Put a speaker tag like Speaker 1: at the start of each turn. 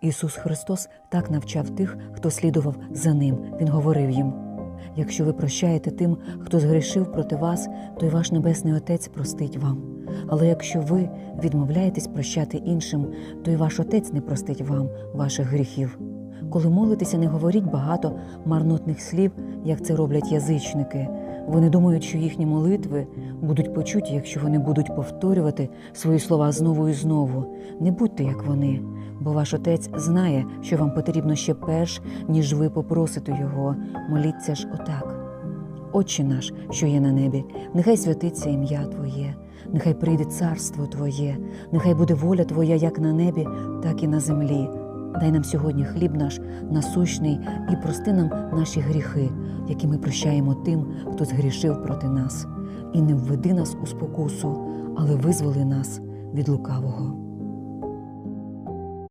Speaker 1: Ісус Христос так навчав тих, хто слідував за ним. Він говорив їм: якщо ви прощаєте тим, хто згрішив проти вас, то й ваш Небесний Отець простить вам. Але якщо ви відмовляєтесь прощати іншим, то й ваш Отець не простить вам ваших гріхів. Коли молитеся, не говоріть багато марнотних слів, як це роблять язичники. Вони думають, що їхні молитви будуть почуті, якщо вони будуть повторювати свої слова знову і знову. Не будьте як вони, бо ваш отець знає, що вам потрібно ще перш, ніж ви попросите його. Моліться ж отак. Отче наш, що є на небі, нехай святиться ім'я Твоє, нехай прийде царство Твоє, нехай буде воля Твоя як на небі, так і на землі. Дай нам сьогодні хліб наш насущний і прости нам наші гріхи, які ми прощаємо тим, хто згрішив проти нас. І не введи нас у спокусу, але визволи нас від лукавого.